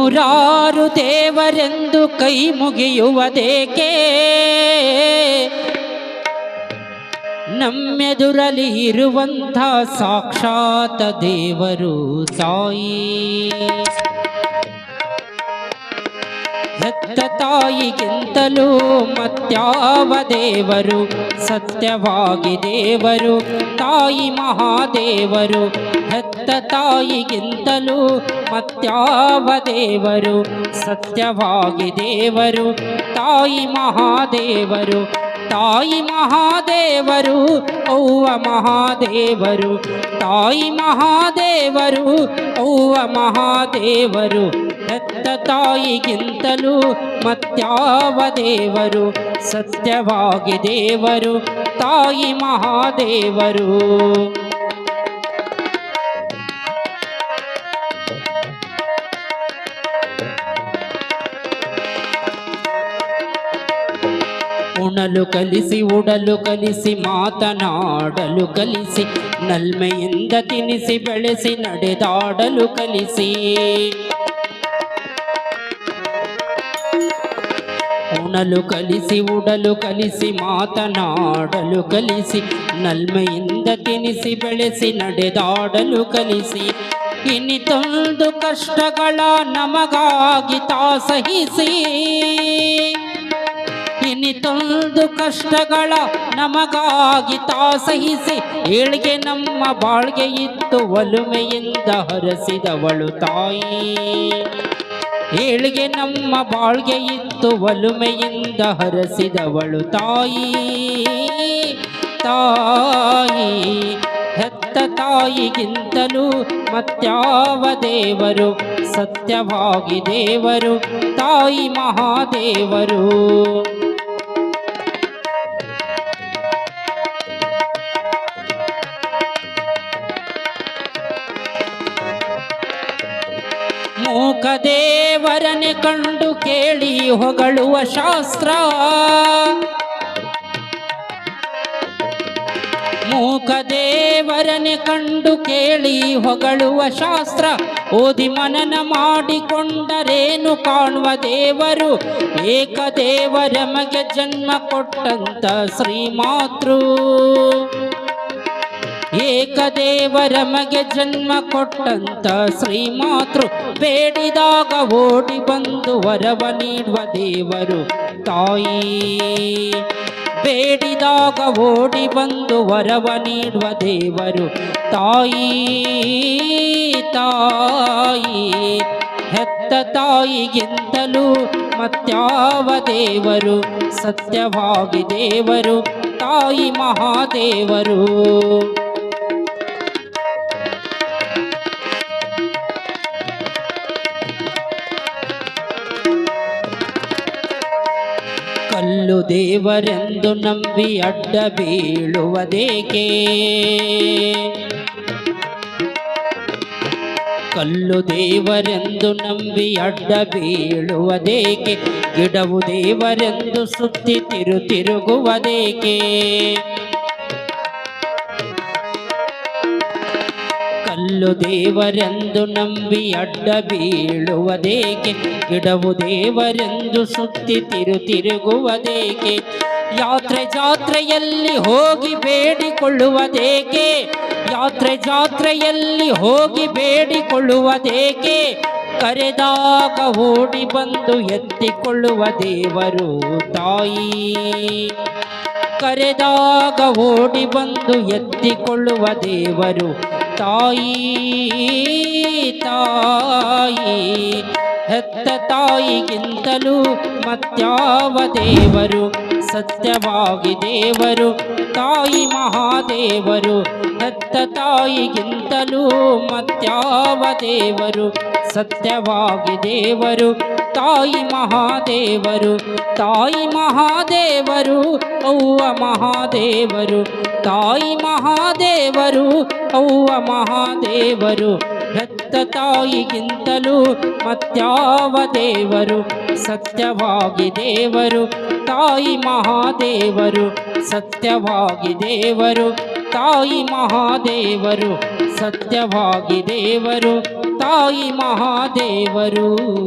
ನೂರಾರು ದೇವರೆಂದು ಕೈ ಮುಗಿಯುವುದೇಕೆ? ನಮ್ಮೆದುರಲಿ ಇರುವಂಥ ಸಾಕ್ಷಾತ್ ದೇವರು ತಾಯಿ ಹೆತ್ತ ತಾಯಿಗಿಂತಲೂ ಮತ್ಯಾವ ದೇವರು? ಸತ್ಯವಾಗಿ ದೇವರು, ತಾಯಿ ಮಹಾದೇವರು. ಹೆತ್ತ ತಾಯಿಗಿಂತಲೂ ಮತ್ಯಾವ ದೇವರು? ಸತ್ಯವಾಗಿ ದೇವರು, ತಾಯಿ ಮಹಾದೇವರು. ತಾಯಿ ಮಹಾದೇವರು, ಅವ್ವ ಮಹಾದೇವರು. ತಾಯಿ ಮಹಾದೇವರು, ಅವ್ವ ಮಹಾದೇವರು. ಹೆತ್ತ ತಾಯಿಗಿಂತಲೂ ಮತ್ಯಾವ ದೇವರು? ಸತ್ಯವಾಗಿ ದೇವರು, ತಾಯಿ ಮಹಾದೇವರು. ಉಣಲು ಕಲಿಸಿ, ಉಡಲು ಕಲಿಸಿ, ಮಾತನಾಡಲು ಕಲಿಸಿ, ನಲ್ಮೆಯಿಂದ ತಿನಿಸಿ, ಬೆಳೆಸಿ, ನಡೆದಾಡಲು ಕಲಿಸಿ. ಉಣಲು ಕಲಿಸಿ, ಉಡಲು ಕಲಿಸಿ, ಮಾತನಾಡಲು ಕಲಿಸಿ, ನಲ್ಮೆಯಿಂದ ತಿನಿಸಿ, ಬೆಳೆಸಿ, ನಡೆದಾಡಲು ಕಲಿಸಿ. ಇನ್ನಿತೊಂದು ಕಷ್ಟಗಳ ನಮಗಾಗಿ ತಾ ಸಹಿಸಿ ಇನ್ನಿತೊಂದು ಕಷ್ಟಗಳ ನಮಗಾಗಿ ತಾ ಸಹಿಸಿ ಏಳಿಗೆ ನಮ್ಮ ಬಾಳ್ಗೆ ಇತ್ತು, ಒಲುಮೆಯಿಂದ ಹರಸಿದವಳು ತಾಯಿ. ಏಳಿಗೆ ನಮ್ಮ ಬಾಳ್ಗೆ ಇತ್ತು ಒಲುಮೆಯಿಂದ ಹರಸಿದವಳು ತಾಯಿ. ತಾಯಿ, ಹೆತ್ತ ತಾಯಿಗಿಂತಲೂ ಮತ್ಯಾವ ದೇವರು? ಸತ್ಯವಾಗಿ ದೇವರು, ತಾಯಿ ಮಹಾದೇವರು. ಮೂಕ ದೇವರನೆ ಕಂಡು ಕೇಳಿ ಹೊಗಳುವ ಶಾಸ್ತ್ರ. ಮೂಕ ದೇವರನೆ ಕಂಡು ಕೇಳಿ ಹೊಗಳುವ ಶಾಸ್ತ್ರ. ಓದಿ ಮನನ ಮಾಡಿಕೊಂಡರೇನು ಕಾಣುವ ದೇವರು? ಏಕ ದೇವರಮಗೆ ಜನ್ಮ ಕೊಟ್ಟಂತ ಶ್ರೀಮಾತೃ. ಏಕದೇವರಮಗೆ ಜನ್ಮ ಕೊಟ್ಟಂತ ಶ್ರೀಮಾತೃ ಬೇಡಿದಾಗ ಓಡಿ ಬಂದು ವರವ ನೀಡುವ ದೇವರು ತಾಯಿ. ಬೇಡಿದಾಗ ಓಡಿ ಬಂದು ವರವ ನೀಡುವ ದೇವರು ತಾಯಿ ತಾಯಿ. ಹೆತ್ತ ತಾಯಿಗಿಂತಲೂ ಮತ್ಯಾವ ದೇವರು? ಸತ್ಯವಾಗಿ ದೇವರು, ತಾಯಿ ಮಹಾದೇವರು. ಕಲ್ಲು ದೇವರೆಂದು ನಂಬಿ ಅಡ್ಡ ಬೀಳುವುದೇಕೆ? ಕಲ್ಲು ದೇವರೆಂದು ನಂಬಿ ಅಡ್ಡ ಬೀಳುವುದೇಕೆ? ಗಿಡವು ದೇವರೆಂದು ಸುತ್ತಿ ತಿರು ತಿರುಗುವುದೇಕೆ? ಕಲ್ಲು ದೇವರೆಂದು ನಂಬಿ ಅಡ್ಡ ಬೀಳುವುದೇಕೆ? ಗಿಡವು ದೇವರೆಂದು ಸುತ್ತಿ ತಿರು ತಿರುಗುವುದೇಕೆ? ಯಾತ್ರೆ ಜಾತ್ರೆಯಲ್ಲಿ ಹೋಗಿ ಬೇಡಿಕೊಳ್ಳುವುದೇಕೆ? ಯಾತ್ರೆ ಜಾತ್ರೆಯಲ್ಲಿ ಹೋಗಿ ಬೇಡಿಕೊಳ್ಳುವುದೇಕೆ? ಕರೆದಾಗ ಓಡಿ ಬಂದು ಎತ್ತಿಕೊಳ್ಳುವ ದೇವರು ತಾಯಿ. ಕರೆದಾಗ ಓಡಿ ಬಂದು ಎತ್ತಿಕೊಳ್ಳುವ ದೇವರು ತಾಯಿ ತಾಯಿ, ಹೆತ್ತ ತಾಯಿಗಿಂತಲೂ ಮತ್ಯಾವ ದೇವರು? ಸತ್ಯವಾಗಿ ದೇವರು, ತಾಯಿ ಮಹಾದೇವರು, ಹೆತ್ತ ತಾಯಿಗಿಂತಲೂ ಮತ್ಯಾವ ದೇವರು? ಸತ್ಯವಾಗಿ ದೇವರು, ತಾಯಿ ಮಹಾದೇವರು ತಾಯಿ ಮಹಾದೇವರು, ಅವ್ವ ಮಹಾದೇವರು ತಾಯಿ ಮಹಾದೇವರು, ಅವ್ವ ಮಹಾದೇವರು, ಹೆತ್ತ ತಾಯಿಗಿಂತಲೂ ಮತ್ಯಾವ ದೇವರು, ಸತ್ಯವಾಗಿ ದೇವರು, ತಾಯಿ ಮಹಾದೇವರು, ಸತ್ಯವಾಗಿ ದೇವರು, ತಾಯಿ ಮಹಾದೇವರು, ಸತ್ಯವಾಗಿ ದೇವರು, ತಾಯಿ ಮಹಾದೇವರು.